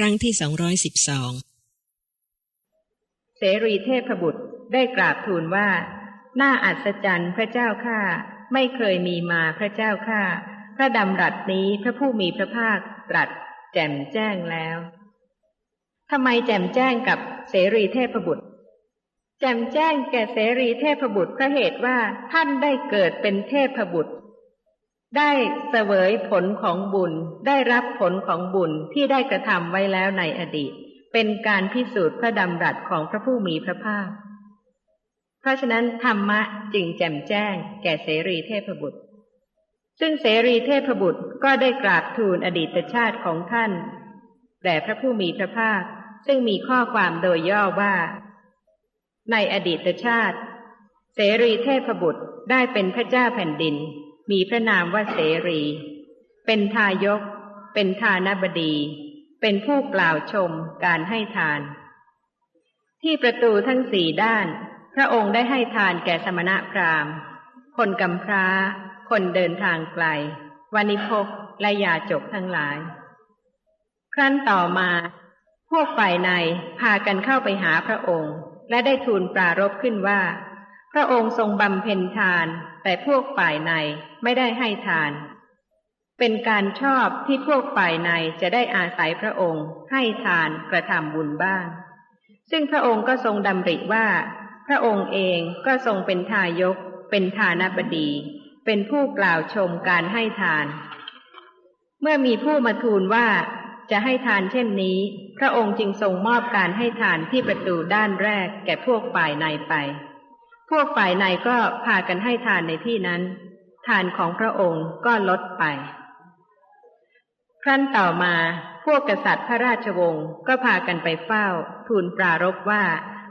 ครั้งที่สองร้อยสิบสองเสรีเทพบุตรได้กราบทูลว่า น่าอัศจรรย์พระเจ้าข้าไม่เคยมีมาพระเจ้าข้าพระดำรัสนี้พระผู้มีพระภาคตรัสแจ่มแจ้งแล้วทำไมแจ่มแจ้งกับเสรีเทพบุตร แจ่มแจ้งแก่เสรีเทพบุตรเพราะเหตุว่าท่านได้เกิดเป็นเทพบุตร ได้เสวยผลของบุญ ได้รับผลของบุญที่ได้กระทำไว้แล้วในอดีต เป็นการพิสูจน์พระดำรัสของพระผู้มีพระภาค เพราะฉะนั้นธรรมะจึงแจ่มแจ้ง แก่เสรีเทพบุตร ซึ่งเสรีเทพบุตรก็ได้กราบทูลอดีตชาติของท่านแด่พระผู้มีพระภาค ซึ่งมีข้อความโดยย่อว่า ในอดีตชาติ เสรีเทพบุตรได้เป็นพระเจ้าแผ่นดิน มีพระนามว่าเสรี เป็นทายก เป็นทานบดี เป็นผู้กล่าวชมการให้ทาน ที่ประตูทั้งสี่ด้าน พระองค์ได้ให้ทานแก่สมณะพราหมณ์ คนกำพร้า คนเดินทางไกลวานิพกและยาจกทั้งหลาย ครั้นต่อมา พวกฝ่ายในพากันเข้าไปหาพระองค์ และได้ทูลปรารบขึ้นว่า ระองค์ทรงบำเพ็ญทาน แต่พวกฝ่ายในไม่ได้ให้ทาน เป็นการชอบที่พวกฝ่ายในจะได้อาศัยพระองค์ ให้ทานกระทำบุญบ้าง ซึ่งพระองค์ก็ทรงดำริว่า พระองค์เองก็ทรงเป็นทายก เป็นทานบดี เป็นผู้กล่าวชมการให้ทาน เมื่อมีผู้มาทูลว่าจะให้ทานเช่นนี้ พระองค์จึงทรงมอบการให้ทานที่ประตูด้านแรกแก่พวกฝ่ายในไป พวกฝ่ายในก็พากันให้ทานในที่นั้น ทานของพระองค์ก็ลดไป ครั้นต่อมาพวกกษัตริย์พระราชวงศ์ก็พากันไปเฝ้า ทูลปรารบว่า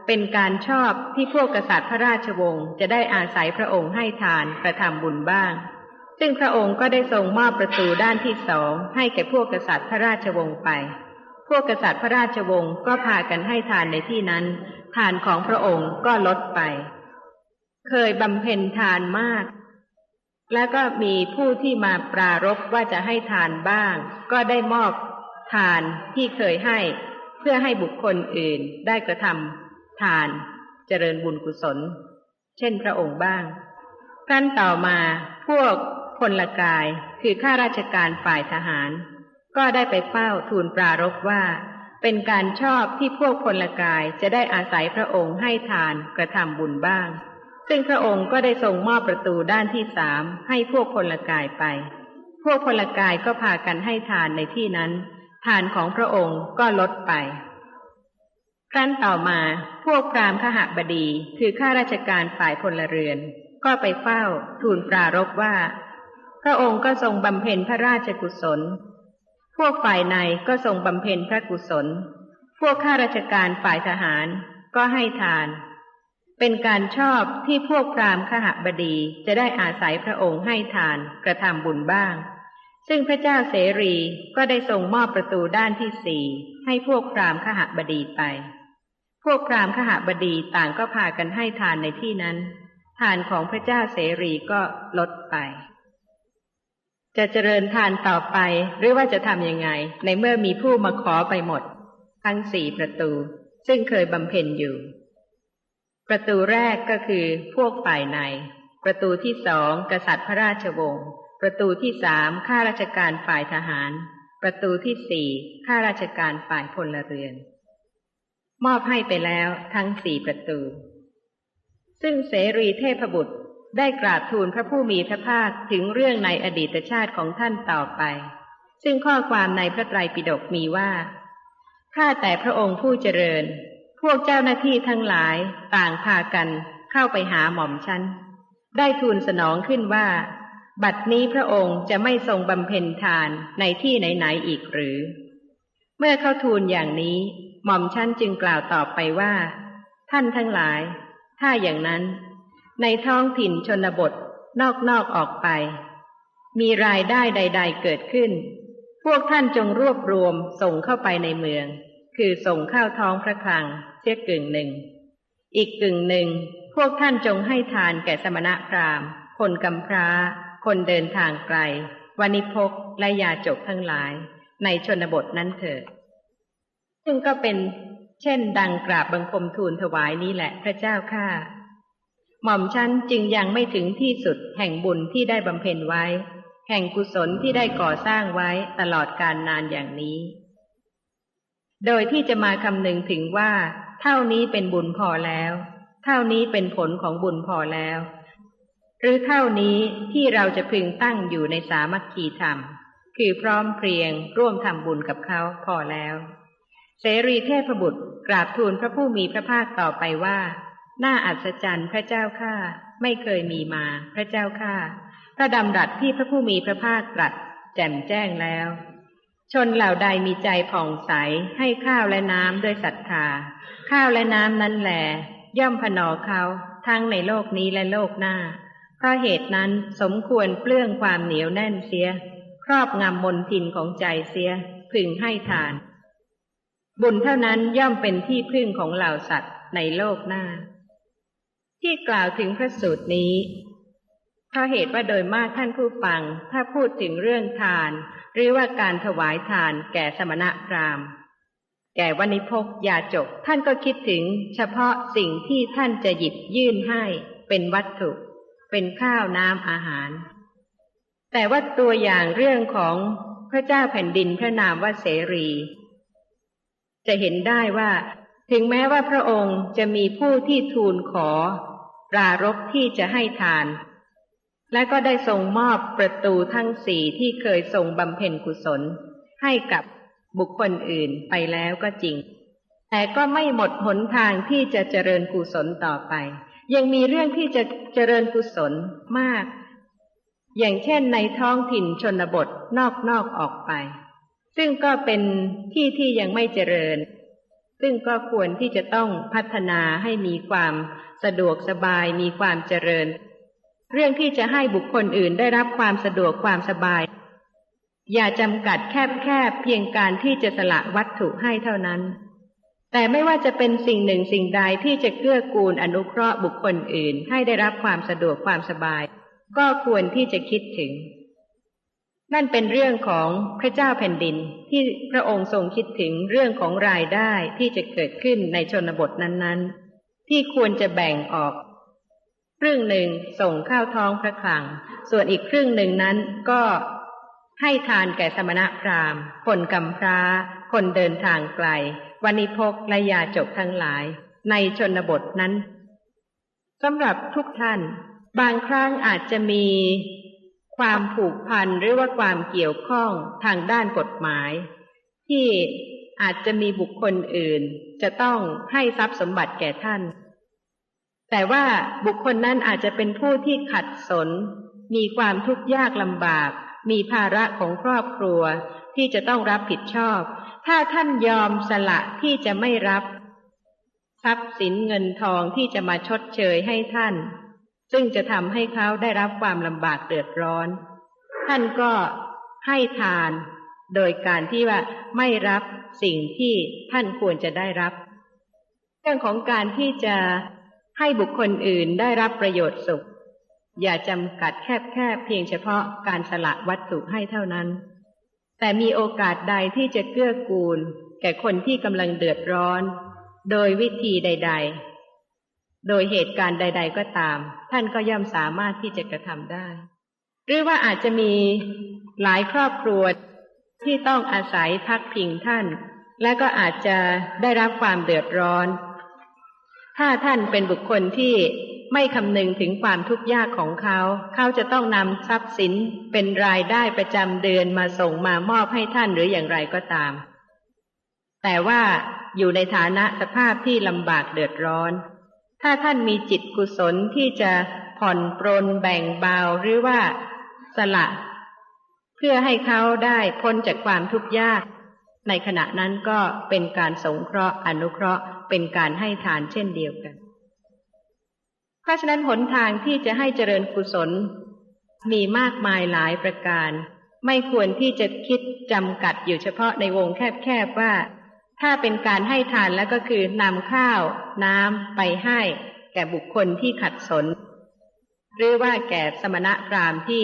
เป็นการชอบที่พวกกษัตริย์พระราชวงศ์จะได้อาศัยพระองค์ให้ทานกระทำบุญบ้าง ซึ่งพระองค์ก็ได้ทรงมอบประตูด้านที่สองให้แก่พวกกษัตริย์พระราชวงศ์ไป พวกกษัตริย์พระราชวงศ์ก็พากันให้ทานในที่นั้น ทานของพระองค์ก็ลดไป เคยบำเพ็ญทานมาก แล้วก็มีผู้ที่มาปรารบว่าจะให้ทานบ้าง ก็ได้มอบทานที่เคยให้เพื่อให้บุคคลอื่นได้กระทำทานเจริญบุญกุศล เช่นพระองค์บ้างครั้นต่อมาพวกพลกายคือข้าราชการฝ่ายทหาร ก็ได้ไปเฝ้าทูลปรารบว่า เป็นการชอบที่พวกพลกายจะได้อาศัยพระองค์ให้ทานกระทำบุญบ้าง ซึ่งพระองค์ก็ได้ทรงมอบประตูด้านที่สามให้พวกพลกายไป พวกพลกายก็พากันให้ทานในที่นั้น ทานของพระองค์ก็ลดไป ครั้นต่อมาพวกพรามขหบดีคือข้าราชการฝ่ายพลเรือน ก็ไปเฝ้าทูลปรารบว่า พระองค์ก็ทรงบำเพ็ญพระราชกุศล พวกฝ่ายในก็ทรงบำเพ็ญพระกุศล พวกข้าราชการฝ่ายทหารก็ให้ทาน เป็นการชอบที่พวกพราหมณ์ขหบดีจะได้อาศัยพระองค์ให้ทานกระทำบุญบ้าง ซึ่งพระเจ้าเสรีก็ได้ทรงมอบประตูด้านที่สี่ให้พวกพราหมณ์ขหบดีไป พวกพราหมณ์ขหบดีต่างก็พากันให้ทานในที่นั้น ทานของพระเจ้าเสรีก็ลดไป จะเจริญทานต่อไปหรือว่าจะทำยังไง ในเมื่อมีผู้มาขอไปหมด ทั้งสี่ประตู ซึ่งเคยบำเพ็ญอยู่ ประตูแรกก็คือพวกฝ่ายใน ประตูที่สองกษัตริย์พระราชวงศ์ประตูที่สามข้าราชการฝ่ายทหาร ประตูที่สี่ข้าราชการฝ่ายพลเรือน มอบให้ไปแล้วทั้งสี่ประตู ซึ่งเสรีเทพบุตรได้กราบทูลพระผู้มีพระภาคถึงเรื่องในอดีตชาติของท่านต่อไป ซึ่งข้อความในพระไตรปิฎกมีว่าข้าแต่พระองค์ผู้เจริญ วกเจ้าหน้าที่ทั้งหลายต่างพากันเข้าไปหาหม่อมฉัน ได้ทูลสนองขึ้นว่า บัดนี้พระองค์จะไม่ทรงบำเพ็ญทานในที่ไหนๆอีกหรือ เมื่อเข้าทูลอย่างนี้ หม่อมฉันจึงกล่าวตอบไปว่า ท่านทั้งหลาย ถ้าอย่างนั้น ในท้องถิ่นชนบทนอกๆอออกไป มีรายได้ใด ๆ เกิดขึ้น พวกท่านจงรวบรวมส่งเข้าไปในเมือง คือส่งเข้าท้องพระคลัง เสียกึ่งหนึ่ง อีกกึ่งหนึ่ง พวกท่านจงให้ทานแก่สมณะพราหมณ์ คนกำพร้า คนเดินทางไกลวานิพกและยาจกทั้งหลาย ในชนบทนั้นเถิด ซึ่งก็เป็นเช่นดังกราบบังคมทูลถวายนี้แหละพระเจ้าข้าหม่อมฉันจึงยังไม่ถึงที่สุดแห่งบุญที่ได้บำเพ็ญไว้ แห่งกุศลที่ได้ก่อสร้างไว้ตลอดการนานอย่างนี้ โดยที่จะมาคำนึงถึงว่า เท่านี้เป็นบุญพอแล้ว เท่านี้เป็นผลของบุญพอแล้ว หรือเท่านี้ที่เราจะพึงตั้งอยู่ในสามัคคีธรรม คือพร้อมเพรียงร่วมทำบุญกับเขาพอแล้ว เสรีเทพบุตรกราบทูลพระผู้มีพระภาคต่อไปว่าน่าอัศจรรย์พระเจ้าข้าไม่เคยมีมา พระเจ้าข้าพระดำรัสที่พระผู้มีพระภาคตรัสแจ่มแจ้งแล้ว ชนเหล่าใดมีใจผ่องใสให้ข้าวและน้ำด้วยศรัทธา ข้าวและน้ำนั้นแหลย่อมผนอเขาทั้งในโลกนี้และโลกหน้า เพราะเหตุนั้นสมควรเปลื้องความเหนียวแน่นเสีย ครอบงำมนทินของใจเสียพึงให้ทาน บุญเท่านั้นย่อมเป็นที่พึ่งของเหล่าสัตว์ในโลกหน้า ที่กล่าวถึงพระสูตรนี้ เพราะเหตุว่าโดยมากท่านผู้ฟัง ถ้าพูดถึงเรื่องทาน หรือว่าการถวายทานแก่สมณะพราหมณ์แก่วันิพกยาจก ท่านก็คิดถึงเฉพาะสิ่งที่ท่านจะหยิบยื่นให้เป็นวัตถุ เป็นข้าวน้ำอาหาร แต่ว่าตัวอย่างเรื่องของพระเจ้าแผ่นดินพระนามว่าเสรี จะเห็นได้ว่า ถึงแม้ว่าพระองค์จะมีผู้ที่ทูลขอ ปรารบที่จะให้ทาน และก็ได้ทรงมอบประตูทั้งสี่ที่เคยทรงบำเพ็ญกุศล ให้กับบุคคลอื่นไปแล้วก็จริง แต่ก็ไม่หมดหนทางที่จะเจริญกุศลต่อไป ยังมีเรื่องที่จะเจริญกุศลมาก อย่างเช่นในท้องถิ่นชนบทนอกนอกออกไป ซึ่งก็เป็นที่ที่ยังไม่เจริญ ซึ่งก็ควรที่จะต้องพัฒนาให้มีความสะดวกสบายมีความเจริญ เรื่องที่จะให้บุคคลอื่นได้รับความสะดวกความสบาย อย่าจำกัดแคบแคบเพียงการที่จะสละวัตถุให้เท่านั้น แต่ไม่ว่าจะเป็นสิ่งหนึ่งสิ่งใดที่จะเกื้อกูลอนุเคราะห์บุคคลอื่น ให้ได้รับความสะดวกความสบาย ก็ควรที่จะคิดถึง นั่นเป็นเรื่องของพระเจ้าแผ่นดินที่พระองค์ทรงคิดถึงเรื่องของรายได้ที่จะเกิดขึ้นในชนบทนั้นๆ ที่ควรจะแบ่งออก ครึ่งหนึ่งส่งเข้าท้องพระคลัง ส่วนอีกครึ่งหนึ่งนั้นก็ให้ทานแก่สมณะพราหมณ์ คนกำพร้า คนเดินทางไกลวันิพกและยาจกทั้งหลาย ในชนบทนั้นสำหรับทุกท่าน บางครั้งอาจจะมีความผูกพันหรือว่าความเกี่ยวข้องทางด้านกฎหมาย ที่อาจจะมีบุคคลอื่น จะต้องให้ทรัพย์สมบัติแก่ท่าน แต่ว่าบุคคลนั้นอาจจะเป็นผู้ที่ขัดสน มีความทุกข์ยากลำบาก มีภาระของครอบครัวที่จะต้องรับผิดชอบ ถ้าท่านยอมสละที่จะไม่รับ ทรัพย์สินเงินทองที่จะมาชดเชยให้ท่าน ซึ่งจะทำให้เขาได้รับความลำบากเดือดร้อน ท่านก็ให้ทาน โดยการที่ว่าไม่รับสิ่งที่ท่านควรจะได้รับ เรื่องของการที่จะ ให้บุคคลอื่นได้รับประโยชน์สุข อย่าจำกัดแคบแค่เพียงเฉพาะการสละวัตถุให้เท่านั้น แต่มีโอกาสใดที่จะเกื้อกูล แก่คนที่กำลังเดือดร้อน โดยวิธีใด ๆ โดยเหตุการณ์ใด ๆ ก็ตาม ท่านก็ย่อมสามารถที่จะกระทำได้ หรือว่าอาจจะมีหลายครอบครัวที่ต้องอาศัยพักพิงท่าน และก็อาจจะได้รับความเดือดร้อน ถ้าท่านเป็นบุคคลที่ไม่คำนึงถึงความทุกข์ยากของเขา เขาจะต้องนำทรัพย์สินเป็นรายได้ประจำเดือนมาส่งมามอบให้ท่านหรืออย่างไรก็ตาม แต่ว่าอยู่ในฐานะสภาพที่ลำบากเดือดร้อน ถ้าท่านมีจิตกุศลที่จะผ่อนปรนแบ่งเบาหรือว่าสละ เพื่อให้เขาได้พ้นจากความทุกข์ยาก ในขณะนั้นก็เป็นการสงเคราะห์อนุเคราะห์เป็นการให้ทานเช่นเดียวกัน เพราะฉะนั้นหนทางที่จะให้เจริญกุศล มีมากมายหลายประการ ไม่ควรที่จะคิดจำกัดอยู่เฉพาะในวงแคบๆว่า ถ้าเป็นการให้ทานแล้วก็คือนำข้าว น้ำไปให้ แก่บุคคลที่ขัดสน หรือว่าแก่สมณะพราหมณ์ที่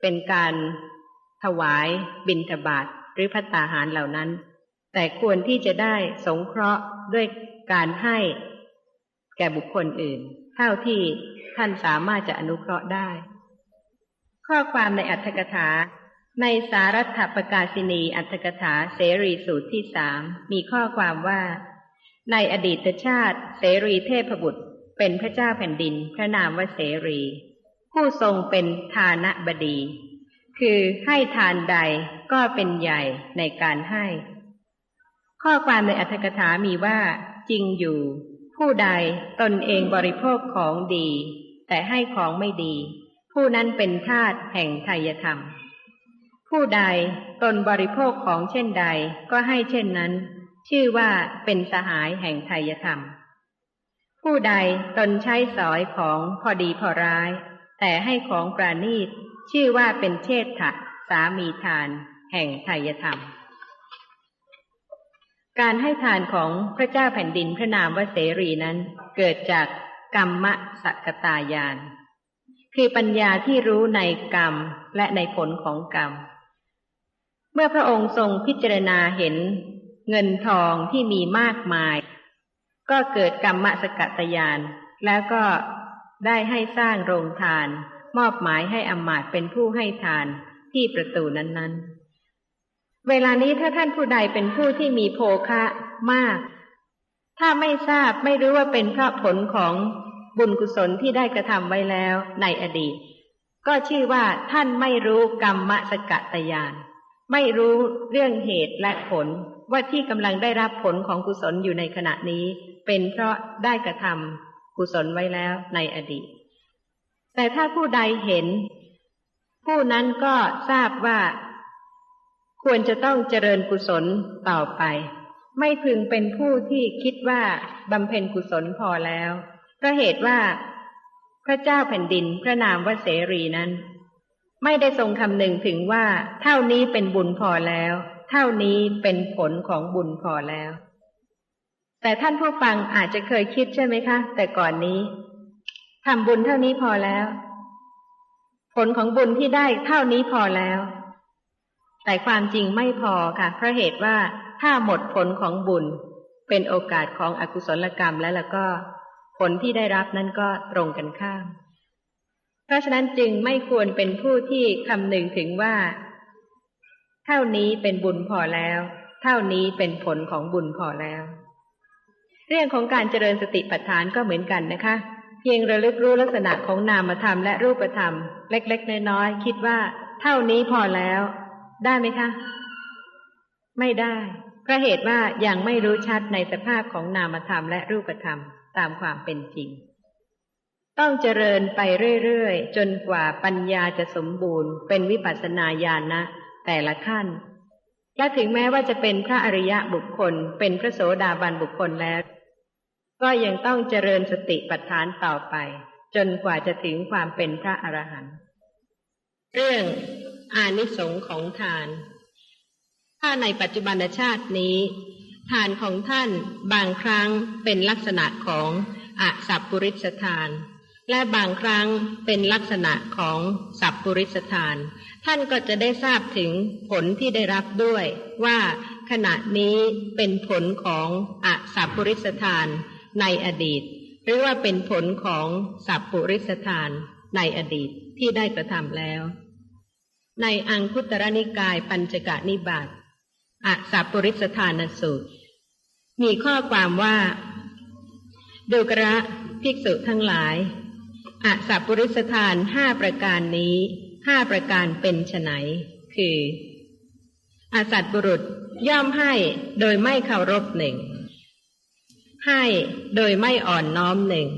เป็นการถวายบิณฑบาต รือพัตตาหารเหล่านั้น แต่ควรที่จะได้สงเคราะห์ด้วยการให้แก่บุคคลอื่น เท่าที่ท่านสามารถจะอนุเคราะห์ได้ ข้อความในอัตถกถา ในสารัตถประกาศินีอัตถกถาเสรีสูตรที่สามมีข้อความว่า ในอดีตชาติเสรีเทพบุตรเป็นพระเจ้าแผ่นดิน พระนามว่าเสรี ผู้ทรงเป็นทานบดี คือให้ทานใดก็เป็นใหญ่ในการให้ ข้อความในอัตถกถามีว่า จริงอยู่ ผู้ใดตนเองบริโภคของดี แต่ให้ของไม่ดี ผู้นั้นเป็นทาสแห่งไทยธรรม ผู้ใดตนบริโภคของเช่นใดก็ให้เช่นนั้น ชื่อว่าเป็นสหายแห่งไทยธรรม ผู้ใดตนใช้สอยของพอดีพอร้าย แต่ให้ของปราณีต ชื่อว่าเป็นเชษฐะสามีทาน แห่งไทยธรรม การให้ทานของพระเจ้าแผ่นดินพระนามวเสรีนั้น เกิดจากกรรมสักตายาน คือปัญญาที่รู้ในกรรมและในผลของกรรม เมื่อพระองค์ทรงพิจารณาเห็นเงินทองที่มีมากมาย ก็เกิดกรรมสกัตยาน แล้วก็ได้ให้สร้างโรงทาน มอบหมายให้อมาตเป็นผู้ให้ทานที่ประตูนั้นๆ เวลานี้ถ้าท่านผู้ใดเป็นผู้ที่มีโภคะมาก ถ้าไม่ทราบไม่รู้ว่าเป็นเพราะผลของบุญกุศลที่ได้กระทำไว้แล้วในอดีต ก็ชื่อว่าท่านไม่รู้กรรมสกตยาน ไม่รู้เรื่องเหตุและผลว่าที่กำลังได้รับผลของกุศลอยู่ในขณะนี้ เป็นเพราะได้กระทำกุศลไว้แล้วในอดีต แต่ถ้าผู้ใดเห็น ผู้นั้นก็ทราบว่า ควรจะต้องเจริญกุศลต่อไป ไม่พึงเป็นผู้ที่คิดว่าบำเพ็ญกุศลพอแล้วก็เหตุว่า พระเจ้าแผ่นดินพระนามว่าเสรีนั้น ไม่ได้ทรงคำหนึ่งถึงว่า เท่านี้เป็นบุญพอแล้ว เท่านี้เป็นผลของบุญพอแล้วแต่ท่านผู้ฟังอาจจะเคยคิดใช่ไหมคะ แต่ก่อนนี้ ทำบุญเท่านี้พอแล้ว ผลของบุญที่ได้เท่านี้พอแล้ว แต่ความจริงไม่พอค่ะเพราะเหตุว่าถ้าหมดผลของบุญ เป็นโอกาสของอกุศลกรรมแล้วแล้วก็ผลที่ได้รับนั้นก็ตรงกันข้าม เพราะฉะนั้นจึงไม่ควรเป็นผู้ที่คำนึงถึงว่า เท่านี้เป็นบุญพอแล้ว เท่านี้เป็นผลของบุญพอแล้ว เรื่องของการเจริญสติปัฏฐานก็เหมือนกันนะคะ เพียงระลึกรู้ลักษณะของนามธรรมและรูปธรรม เล็ก ๆ น้อยๆคิดว่าเท่านี้พอแล้ว ได้ไหมคะ ไม่ได้เพราะเหตุว่ายังไม่รู้ชัดในสภาพของนามธรรมและรูปธรรมตามความเป็นจริง ต้องเจริญไปเรื่อยๆ จนกว่าปัญญาจะสมบูรณ์ เป็นวิปัสสนาญาณนะ แต่ละขั้น และถึงแม้ว่าจะเป็นพระอริยะบุคคล เป็นพระโสดาบันบุคคลแล้ว ก็ยังต้องเจริญสติปัฏฐานต่อไป จนกว่าจะถึงความเป็นพระอรหันต์เรื่องอานิสงส์ของทาน ถ้าในปัจจุบันชาตินี้ ทานของท่านบางครั้งเป็นลักษณะของอสัพปุริสทาน และบางครั้งเป็นลักษณะของสัพปุริสทาน ท่านก็จะได้ทราบถึงผลที่ได้รับด้วยว่าขณะนี้เป็นผลของอสัพปุริสทาน ในอดีต หรือว่าเป็นผลของสัพปุริสทานในอดีตที่ได้กระทำแล้ว ในอังคุตรนิกายปัญจกนิบาตอสัพปุริสทานสูตร มีข้อความว่าดูกระภิกษุทั้งหลายอสัพปุริสทานห้าประการนี้ห้าประการเป็นไฉนคือ อาสัตบุรุษย่อมให้โดยไม่เคารพหนึ่ง ให้โดยไม่อ่อนน้อมหนึ่ง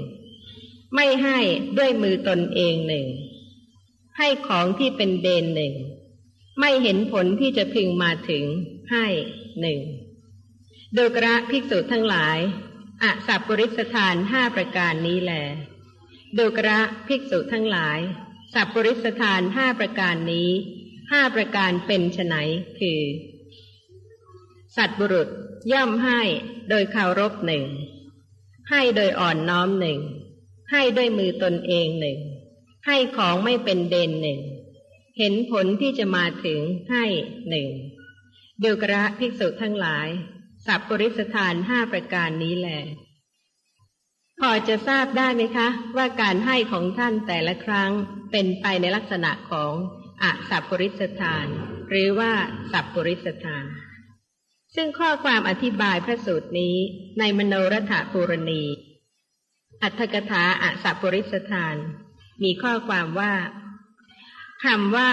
ไม่ให้ด้วยมือตนเองหนึ่ง ให้ของที่เป็นเดนหนึ่ง ไม่เห็นผลที่จะพึงมาถึงให้หนึ่งโดกระภิกษุทั้งหลายอสัพปริสถานห้าประการนี้แลโดกระภิกษุทั้งหลาย สัพปริสถานห้าประการนี้ห้าประการเป็นไฉนคือ สัตบุรุษย่อมให้โดยเคารพหนึ่ง ให้โดยอ่อนน้อมหนึ่ง ให้ด้วยมือตนเองหนึ่ง ให้ของไม่เป็นเดนหนึ่ง เห็นผลที่จะมาถึงให้หนึ่งเดวกระภิกษุทั้งหลาย สัพปริสถานห้าประการนี้แหละพอจะทราบได้ไหมคะ ว่าการให้ของท่านแต่ละครั้งเป็นไปในลักษณะของอสัพปริสถาน หรือว่าสัพปริสถาน ซึ่งข้อความอธิบายพระสูตรนี้ในมโนรถปูรณี อัตถกถาอสัพปริสถาน มีข้อความว่าคำว่า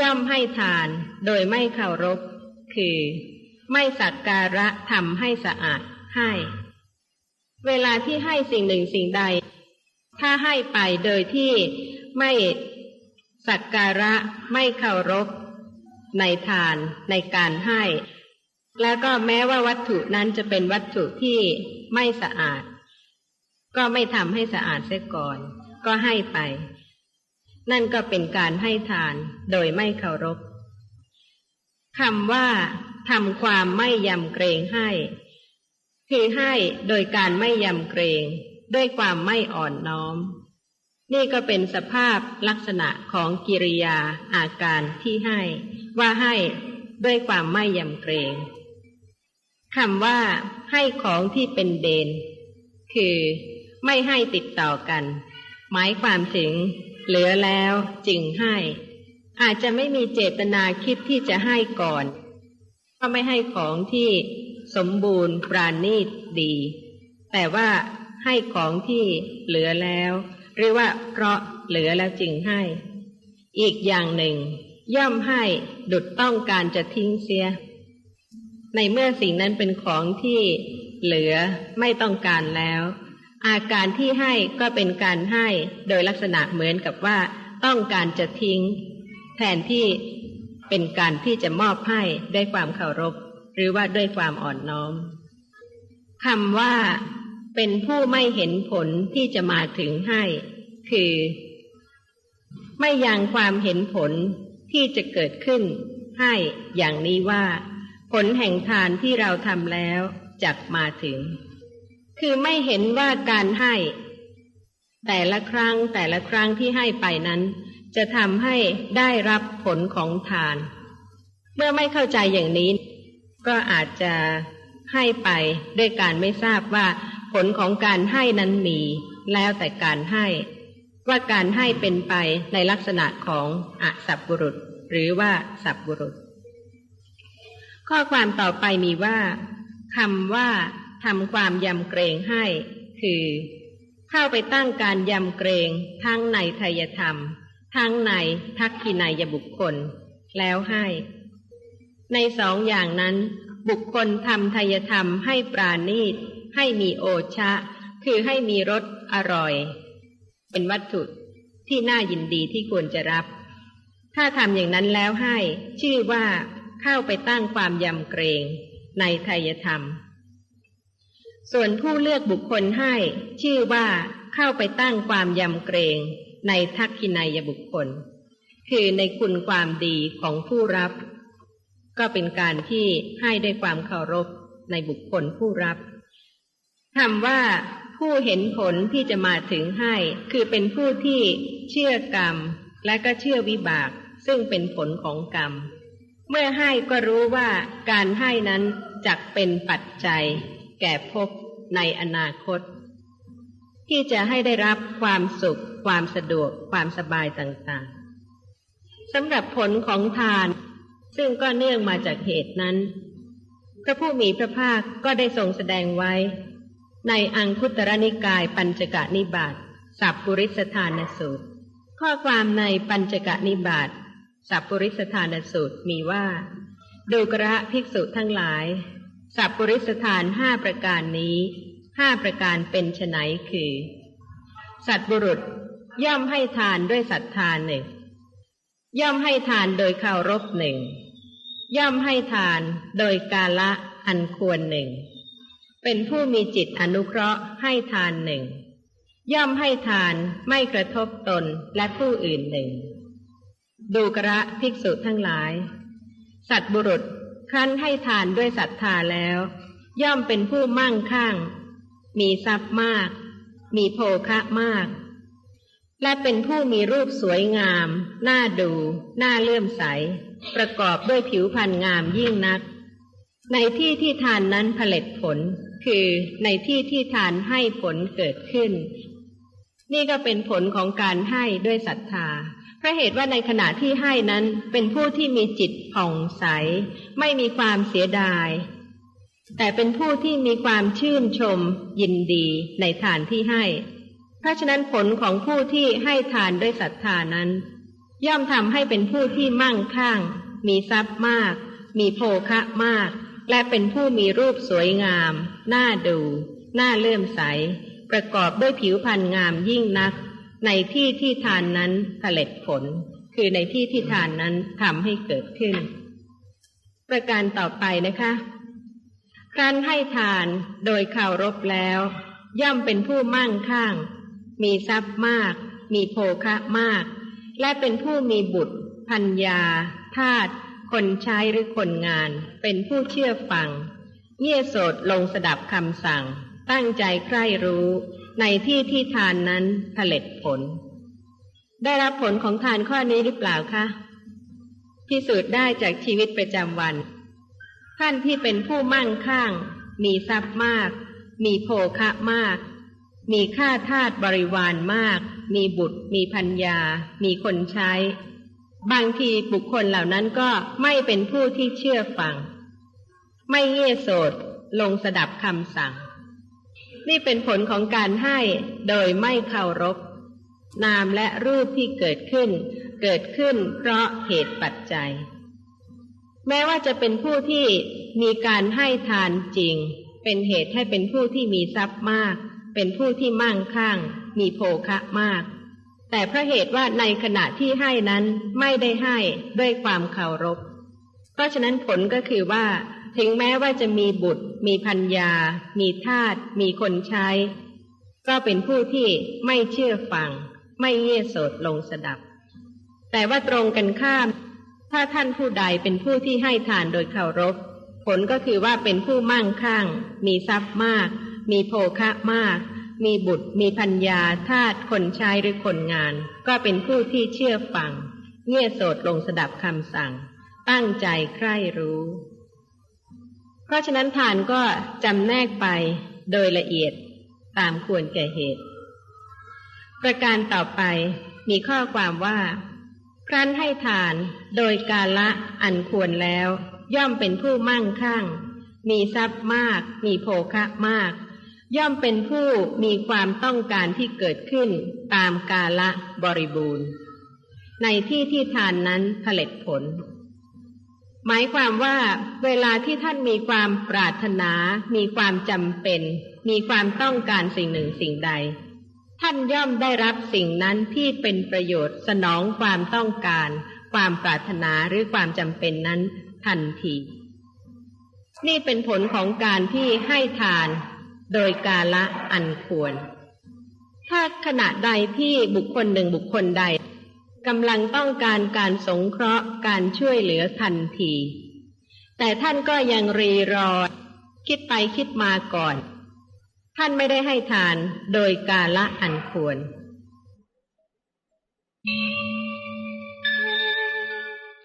ย่อมให้ทาน โดยไม่เคารพ คือ ไม่สักการะทำให้สะอาดให้ เวลาที่ให้สิ่งหนึ่งสิ่งใด ถ้าให้ไปโดยที่ไม่สักการะไม่เคารพ ในทานในการให้ แล้วก็แม้ว่าวัตถุนั้นจะเป็นวัตถุที่ไม่สะอาด ก็ไม่ทำให้สะอาดเสียก่อน ก็ให้ไป นั่นก็เป็นการให้ทานโดยไม่เคารพคำว่าทำความไม่ยำเกรงให้ คือให้โดยการไม่ยำเกรงด้วยความไม่อ่อนน้อม นี่ก็เป็นสภาพลักษณะของกิริยาอาการที่ให้ ว่าให้ด้วยความไม่ยำเกรง คำว่าให้ของที่เป็นเดน คือไม่ให้ติดต่อกัน หมายความถึง เหลือแล้วจึงให้ อาจจะไม่มีเจตนาคิดที่จะให้ก่อน ก็ไม่ให้ของที่สมบูรณ์ปราณีตดี แต่ว่าให้ของที่เหลือแล้ว หรือว่าเพราะเหลือแล้วจึงให้ อีกอย่างหนึ่ง ย่อมให้ดุดต้องการจะทิ้งเสีย ในเมื่อสิ่งนั้นเป็นของที่เหลือไม่ต้องการแล้ว อาการที่ให้ก็เป็นการให้โดยลักษณะเหมือนกับว่า ต้องการจะทิ้ง แทนที่เป็นการที่จะมอบให้ด้วยความเคารพ หรือว่าด้วยความอ่อนน้อมคำว่า เป็นผู้ไม่เห็นผลที่จะมาถึงให้ คือ ไม่ยังความเห็นผลที่จะเกิดขึ้นให้อย่างนี้ว่า ผลแห่งทานที่เราทำแล้วจักมาถึง คือไม่เห็นว่าการให้ แต่ละครั้งแต่ละครั้งที่ให้ไปนั้น จะทำให้ได้รับผลของทาน เมื่อไม่เข้าใจอย่างนี้ ก็อาจจะให้ไปด้วยการไม่ทราบว่า ผลของการให้นั้นมี แล้วแต่การให้ ว่าการให้เป็นไปในลักษณะของอสับบุรุษ หรือว่าสับบุรุษ ข้อความต่อไปมีว่าคำว่าทำความยำเกรงให้ คือ เข้าไปตั้งการยำเกรงทั้งในทายธรรม ทั้งในทักขินายบุคคล แล้วให้ ในสองอย่างนั้น บุคคลทำทายธรรมให้ปราณีต ให้มีโอชะ คือให้มีรสอร่อย เป็นวัตถุที่น่ายินดีที่ควรจะรับ ถ้าทำอย่างนั้นแล้วให้ ชื่อว่า เข้าไปตั้งความยำเกรงในไทยธรรม ส่วนผู้เลือกบุคคลให้ชื่อว่าเข้าไปตั้งความยำเกรงในทักขินายบุคคล คือในคุณความดีของผู้รับ ก็เป็นการที่ให้ด้วยความเคารพในบุคคลผู้รับคำว่าผู้เห็นผลที่จะมาถึงให้ คือเป็นผู้ที่เชื่อกรรมและก็เชื่อวิบาก ซึ่งเป็นผลของกรรม เมื่อให้ก็รู้ว่าการให้นั้นจักเป็นปัจจัย แก่ภพในอนาคต ที่จะให้ได้รับความสุข ความสะดวกความสบายต่างๆสำหรับผลของทาน ซึ่งก็เนื่องมาจากเหตุนั้น พระผู้มีพระภาคก็ได้ทรงแสดงไว้ ในอังคุตรนิกายปัญจกนิบาตสัพปุริสธานสูตร ข้อความในปัญจกนิบาต สัพปริสธานสูตรมีว่า ดูกระภิกษุทั้งหลาย สัพปริสธานห้าประการนี้ห้าประการเป็นไฉนคือ สัตบุรุษย่อมให้ทานด้วยศรัทธาหนึ่ง ย่อมให้ทานโดยเคารพหนึ่ง ย่อมให้ทานโดยกาละอันควรหนึ่ง เป็นผู้มีจิตอนุเคราะห์ให้ทานหนึ่ง ย่อมให้ทานไม่กระทบตนและผู้อื่นหนึ่ง ดูกระภิกษุทั้งหลาย สัตบุรุษครั้นให้ทานด้วยศรัทธาแล้ว ย่อมเป็นผู้มั่งคั่ง มีทรัพย์มาก มีโภคะมาก และเป็นผู้มีรูปสวยงาม น่าดู น่าเลื่อมใส ประกอบด้วยผิวพรรณงามยิ่งนัก ในที่ที่ทานนั้นผลิตผล คือในที่ที่ทานให้ผลเกิดขึ้น นี่ก็เป็นผลของการให้ด้วยศรัทธา พราะเหตุว่าในขณะที่ให้นั้นเป็นผู้ที่มีจิตผ่องใส ไม่มีความเสียดาย แต่เป็นผู้ที่มีความชื่นชม ยินดีในทานที่ให้ เพราะฉะนั้นผลของผู้ที่ให้ทานด้วยศรัทธานั้น ย่อมทำให้เป็นผู้ที่มั่งคั่ง มีทรัพย์มาก มีโภคะมาก และเป็นผู้มีรูปสวยงาม น่าดู น่าเลื่อมใส ประกอบด้วยผิวพรรณงามยิ่งนัก ในที่ที่ทานนั้นผลิตผล คือในที่ที่ทานนั้นทำให้เกิดขึ้น ประการต่อไปนะคะ ครั้นให้ทานโดยข่าวรบแล้ว ย่อมเป็นผู้มั่งคั่ง มีทรัพย์มาก มีโภคะมาก และเป็นผู้มีบุตรพัญญาทาสคนใช้หรือคนงาน เป็นผู้เชื่อฟัง เงี่ยโสดลงสดับคำสั่ง ตั้งใจใคร่รู้ในที่ที่ทานนั้นผลิตผล ได้รับผลของทานข้อนี้หรือเปล่าคะพิสูจน์ได้จากชีวิตประจำวัน ท่านที่เป็นผู้มั่งคั่ง มีทรัพย์มาก มีโภคะมาก มีค่าทาสบริวารมาก มีบุตร มีพัญญา มีคนใช้ บางทีบุคคลเหล่านั้นก็ไม่เป็นผู้ที่เชื่อฟัง ไม่เงี่ยโสดลงสดับคำสั่ง นี่เป็นผลของการให้โดยไม่เคารพ นามและรูปที่เกิดขึ้น เกิดขึ้นเพราะเหตุปัจจัย แม้ว่าจะเป็นผู้ที่มีการให้ทานจริง เป็นเหตุให้เป็นผู้ที่มีทรัพย์มาก เป็นผู้ที่มั่งคั่ง มีโภคะมาก แต่เพราะเหตุว่าในขณะที่ให้นั้นไม่ได้ให้ด้วยความเคารพ เพราะฉะนั้นผลก็คือว่า ถึงแม้ว่าจะมีบุตร มีพัญญามีทาสมีคนใช้ ก็เป็นผู้ที่ไม่เชื่อฟัง ไม่เงี่ยโสดลงสดับ แต่ว่าตรงกันข้าม ถ้าท่านผู้ใดเป็นผู้ที่ให้ทานโดยเคารพ ผลก็คือว่าเป็นผู้มั่งคั่ง มีทรัพย์มาก มีโภคะมาก มีบุตร มีพัญญาทาสคนใช้หรือคนงาน ก็เป็นผู้ที่เชื่อฟัง เงี่ยโสดลงสดับคำสั่ง ตั้งใจใคร่รู้ ราะฉะนั้นทานก็จำแนกไปโดยละเอียดตามควรแก่เหตุ ประการต่อไปมีข้อความว่า ครั้นให้ทานโดยกาละอันควรแล้ว ย่อมเป็นผู้มั่งคั่ง มีทรัพย์มาก มีโภคะมาก ย่อมเป็นผู้มีความต้องการที่เกิดขึ้นตามกาละบริบูรณ์ ในที่ที่ทานนั้นผลิตผล หมายความว่าเวลาที่ท่านมีความปรารถนา มีความจำเป็น มีความต้องการสิ่งหนึ่งสิ่งใด ท่านย่อมได้รับสิ่งนั้นที่เป็นประโยชน์สนองความต้องการ ความปรารถนาหรือความจำเป็นนั้นทันที นี่เป็นผลของการที่ให้ทาน โดยกาละอันควร ถ้าขณะใดที่บุคคลหนึ่งบุคคลใด กำลังต้องการการสงเคราะห์การช่วยเหลือทันที แต่ท่านก็ยังรีรอ คิดไปคิดมาก่อน ท่านไม่ได้ให้ทานโดยกาละอันควร Thank you.